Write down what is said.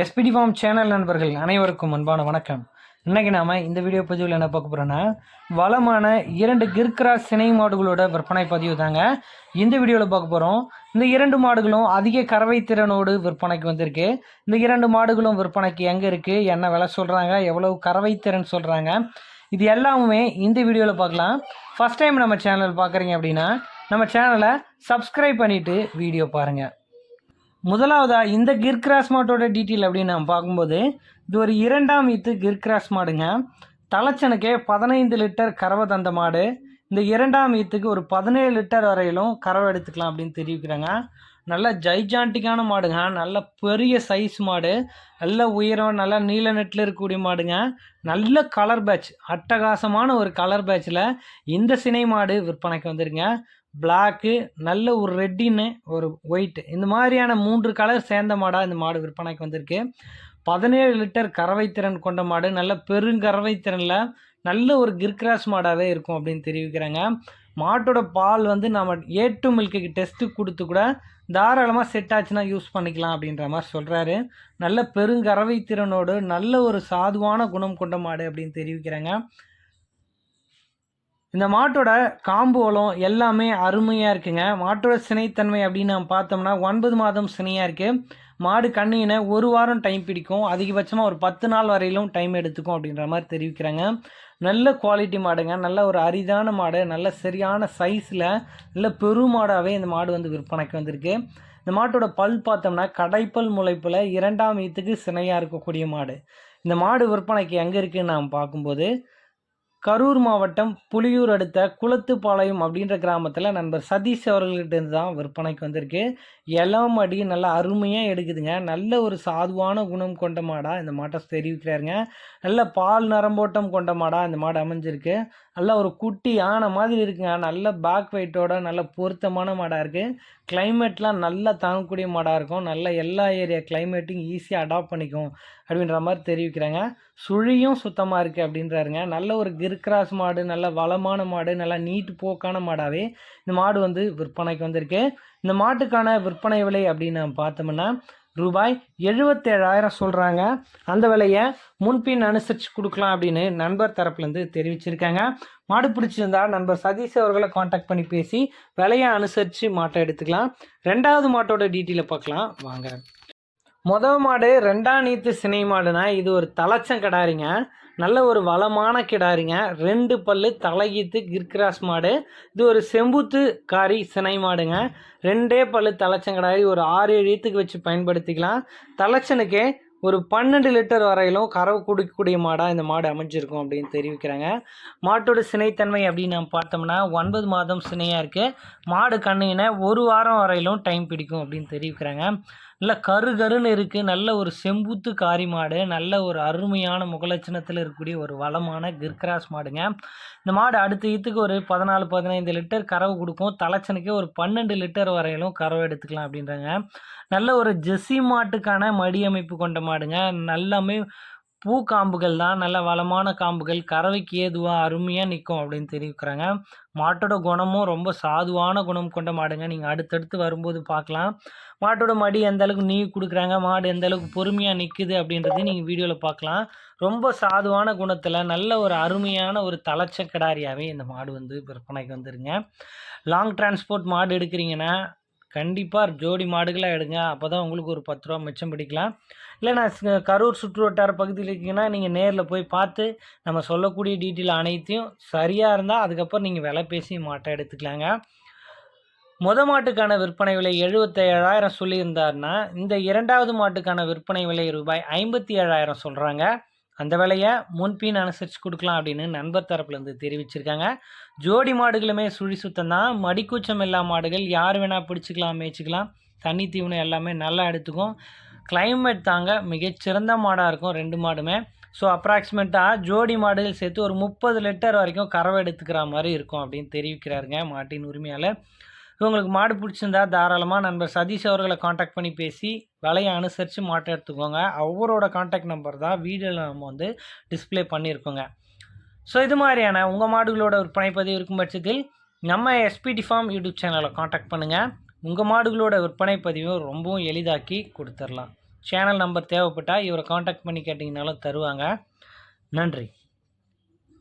SPD form channel நண்பர்கள் அனைவருக்கும் அன்பான வணக்கம். இன்றைக்கி நாம் இந்த வீடியோ பதிவில் என்ன பார்க்க போகிறோன்னா வளமான இரண்டு கிர்கிராஸ் சினை மாடுகளோட விற்பனை பதிவு தாங்க. இந்த வீடியோவில் பார்க்க போகிறோம் இந்த இரண்டு மாடுகளும் அதிக கறவை திறனோடு விற்பனைக்கு வந்திருக்கு. இந்த இரண்டு மாடுகளும் விற்பனைக்கு எங்கே இருக்குது என்ன விலை சொல்கிறாங்க எவ்வளவு கறவை திறன் சொல்கிறாங்க இது எல்லாமே இந்த வீடியோவில் பார்க்கலாம். ஃபஸ்ட் டைம் நம்ம சேனல் பார்க்குறீங்க அப்படின்னா நம்ம சேனலை சப்ஸ்கிரைப் பண்ணிவிட்டு வீடியோ பாருங்கள் முதலாவதா இந்த கிர்கிராஸ் மாட்டோட டீட்டெயில் அப்படின்னு நம்ம பார்க்கும்போது இது ஒரு இரண்டாம் ஈத்து கிர்கிராஸ் மாடுங்க. தலைச்சனுக்கே பதினைந்து லிட்டர் கறவை தந்த மாடு. இந்த இரண்டாம் ஈத்துக்கு ஒரு பதினேழு லிட்டர் வரையிலும் கறவை எடுத்துக்கலாம் அப்படின்னு தெரிவிக்கிறாங்க. நல்ல ஜைஜாண்டிக்கான மாடுங்க. நல்ல பெரிய சைஸ் மாடு. நல்ல உயரம் நல்ல நீல நெட்டில் இருக்கக்கூடிய மாடுங்க. நல்ல கலர் பேட்ச் அட்டகாசமான ஒரு கலர் பேட்சில் இந்த சினை மாடு விற்பனைக்கு வந்துருங்க பிளாக்கு நல்ல ஒரு ரெட்டின்னு ஒரு ஒயிட் இந்த மாதிரியான மூன்று கலர் சேர்ந்த மாடாக இந்த மாடு விற்பனைக்கு வந்திருக்கு. பதினேழு லிட்டர் கறவை திறன் கொண்ட மாடு. நல்ல பெருங்கறவை திறனில் நல்ல ஒரு கிர்கிராஸ் மாடாகவே இருக்கும் அப்படின்னு தெரிவிக்கிறாங்க. மாட்டோட பால் வந்து நம்ம ஏ டு மில்க்கு டெஸ்ட்டு கொடுத்து கூட தாராளமாக செட் ஆச்சுன்னா யூஸ் பண்ணிக்கலாம் அப்படின்ற மாதிரி சொல்கிறாரு நல்ல பெருங்கறவை திறனோடு நல்ல ஒரு சாதுவான குணம் கொண்ட மாடு அப்படின்னு தெரிவிக்கிறாங்க. இந்த மாட்டோட காம்போலம் எல்லாமே அருமையாக இருக்குங்க. மாட்டோட சினைத்தன்மை அப்படின்னு நம்ம பார்த்தோம்னா ஒன்பது மாதம் சினையாக இருக்குது மாடு கண்ணினை ஒரு வாரம் டைம் பிடிக்கும். அதிகபட்சமாக ஒரு பத்து நாள் வரையிலும் டைம் எடுத்துக்கும் அப்படின்ற மாதிரி தெரிவிக்கிறாங்க. நல்ல குவாலிட்டி மாடுங்க. நல்ல ஒரு அரிதான மாடு. நல்ல சரியான சைஸில் நல்ல பெரு மாடாகவே இந்த மாடு வந்து விற்பனைக்கு வந்திருக்கு. இந்த மாட்டோட பல் பார்த்தோம்னா கடைப்பல் முளைப்பில் இரண்டாம் ஈத்துக்கு சினையாக இருக்கக்கூடிய மாடு. இந்த மாடு விற்பனைக்கு எங்கே இருக்குன்னு நாம் பார்க்கும்போது கரூர் மாவட்டம் புலியூர் அடுத்த குளத்துப்பாளையம் அப்படின்ற கிராமத்தில் நண்பர் சதீஷ் அவர்கள்ட்ட இருந்து தான் விற்பனைக்கு வந்திருக்கு. எல்லாம் அடி நல்லா அருமையாக எடுக்குதுங்க. நல்ல ஒரு சாதுவான குணம் கொண்ட மாடாக இந்த மாட்டை தெரிவிக்கிறாருங்க. நல்ல பால் நரம்போட்டம் கொண்ட மாடாக இந்த மாடு அமைஞ்சிருக்கு. நல்ல ஒரு குட்டி யானை மாதிரி இருக்குங்க. நல்ல பேக் வெயிட்டோட நல்ல பொருத்தமான மாடாக இருக்குது கிளைமேட்லாம் நல்லா தாங்கக்கூடிய மாடாக இருக்கும். நல்ல எல்லா ஏரியா கிளைமேட்டையும் ஈஸியாக அடாப்ட் பண்ணிக்கும். அப்படின்ற மாதிரி தெரிவிக்கிறாங்க. சுழியும் சுத்தமாக இருக்குது அப்படின்றாருங்க. நல்ல ஒரு கிர்கிராஸ் மாடு நல்ல வளமான மாடு நல்ல நீட்டு போக்கான மாடாகவே இந்த மாடு வந்து விற்பனைக்கு வந்திருக்கு. இந்த மாட்டுக்கான விற்பனை விலை அப்படின்னு நம்ம பார்த்தோம்னா ரூபாய் எழுபத்தேழாயிரம் சொல்கிறாங்க அந்த விலையை முன்பின் அனுசரித்து கொடுக்கலாம் அப்படின்னு நண்பர் தரப்புலேருந்து தெரிவிச்சிருக்காங்க. மாடு பிடிச்சிருந்தா நண்பர் சதீஷ் அவர்களை காண்டாக்ட் பண்ணி பேசி விலையை அனுசரித்து மாட்டை எடுத்துக்கலாம். ரெண்டாவது மாட்டோட டீட்டெயிலை பார்க்கலாம். வாங்க. மொதல் மாடு ரெண்டாம் நீத்து சினை மாடுனா இது ஒரு தலைச்சம் கிடாரிங்க. நல்ல ஒரு வளமான கிடாரிங்க. ரெண்டு பல்லு தலையீத்து கிர்கிராஸ் மாடு. இது ஒரு செம்புத்து காரி சினை மாடுங்க. ரெண்டே பல்லு தலைச்சங்கடாரி ஒரு ஆறு ஏழு ஈத்துக்கு வச்சு பயன்படுத்திக்கலாம். தலைச்சனுக்கே ஒரு பன்னெண்டு லிட்டர் வரையிலும் கறவு குடிக்கக்கூடிய மாடாக இந்த மாடு அமைஞ்சிருக்கும் அப்படின்னு தெரிவிக்கிறாங்க. மாட்டோட சினைத்தன்மை அப்படின்னு நம்ம பார்த்தோம்னா ஒன்பது மாதம் சினையாக இருக்குது மாடு கண்ணுகின ஒரு வாரம் வரையிலும் டைம் பிடிக்கும் அப்படின்னு தெரிவிக்கிறாங்க. நல்லா கரு கருன்னு இருக்குது நல்ல ஒரு செம்புத்து காரி மாடு. நல்ல ஒரு அருமையான முகலட்சணத்தில் இருக்கக்கூடிய ஒரு வளமான கிர்கிராஸ் மாடுங்க. இந்த மாடு அடுத்த ஈத்துக்கு ஒரு பதினாலு பதினைந்து லிட்டர் கறவை கொடுக்கும். தலைச்சனுக்கே ஒரு பன்னெண்டு லிட்டர் வரையிலும் கறவை எடுத்துக்கலாம் அப்படின்றாங்க. நல்ல ஒரு ஜெஸ்ஸி மாட்டுக்கான மடி அமைப்பு கொண்ட மாடுங்க. நல்லாமே பூ காம்புகள் தான். நல்ல வளமான காம்புகள். கறவைக்கு ஏதுவாக அருமையாக நிற்கும் அப்படின்னு தெரிவிக்கிறாங்க. மாட்டோட குணமும் ரொம்ப சாதுவான குணம் கொண்ட மாடுங்க. நீங்கள் அடுத்தடுத்து வரும்போது பார்க்கலாம். மாட்டோட மடி எந்த அளவுக்கு நீ கொடுக்குறாங்க? மாடு எந்த அளவுக்கு பொறுமையாக நிற்குது அப்படின்றதையும் நீங்கள் வீடியோவில் பார்க்கலாம். ரொம்ப சாதுவான குணத்தில் நல்ல ஒரு அருமையான ஒரு தலைச்ச கிடாரியாகவே இந்த மாடு வந்து விற்பனைக்கு வந்துருங்க. லாங் டிரான்ஸ்போர்ட் மாடு எடுக்கிறீங்கன்னா கண்டிப்பாக ஜோடி மாடுகளாக எடுங்க. அப்போ தான் உங்களுக்கு ஒரு பத்து ரூபா மிச்சம் பிடிக்கலாம். இல்லை நான் கரூர் சுற்று வட்டார பகுதியில் இருக்கீங்கன்னா நீங்கள் நேரில் போய் பார்த்து நம்ம சொல்லக்கூடிய டீட்டெயில் அனைத்தையும் சரியாக இருந்தால் அதுக்கப்புறம் நீங்கள் விலை பேசி மாட்டை எடுத்துக்கலாங்க. முத மாட்டுக்கான விற்பனை விலை எழுபத்தேழாயிரம் சொல்லியிருந்தாருன்னா இந்த இரண்டாவது மாட்டுக்கான விற்பனை விலை ரூபாய் ஐம்பத்தி ஏழாயிரம் சொல்கிறாங்க அந்த வேலையை முன்பின் அனுசரித்து கொடுக்கலாம் அப்படின்னு நண்பர் தரப்புலேருந்து தெரிவிச்சிருக்காங்க. ஜோடி மாடுகளுமே சுழி சுத்தம் தான். மடிக்கூச்சம் எல்லா மாடுகள் யார் வேணால் பிடிச்சிக்கலாம் மேய்ச்சிக்கலாம். தண்ணி தீவனம் எல்லாமே நல்லா எடுத்துக்கும். கிளைமேட் தாங்க மிகச்சிறந்த மாடாக இருக்கும் ரெண்டு மாடுமே. ஸோ அப்ராக்சிமேட்டாக ஜோடி மாடுகள் சேர்த்து ஒரு முப்பது லிட்டர் வரைக்கும் கறவை எடுத்துக்கிற மாதிரி இருக்கும் அப்படின்னு தெரிவிக்கிறாருங்க மாட்டின் உரிமையாளர். உங்களுக்கு மாடு பிடிச்சிருந்தா தாராளமாக நண்பர் சதீஷ் அவர்களை காண்டாக்ட் பண்ணி பேசி விலையை அனுசரித்து மாட்டை எடுத்துக்கோங்க. அவரோட காண்டாக்ட் நம்பர் தான் வீடியோவில் நம்ம வந்து டிஸ்ப்ளே பண்ணியிருக்கோங்க. ஸோ இது மாதிரியான உங்கள் மாடுகளோட விற்பனை பதிவு இருக்கும் பட்சத்தில் நம்ம எஸ்பிடி ஃபார்ம் யூடியூப் சேனலை காண்டாக்ட் பண்ணுங்கள் உங்கள் மாடுகளோட விற்பனை பதிவும் ரொம்பவும் எளிதாக்கி கொடுத்துடலாம். சேனல் நம்பர் தேவைப்பட்டால் இவரை காண்டாக்ட் பண்ணி கேட்டிங்கனாலும் தருவாங்க. நன்றி.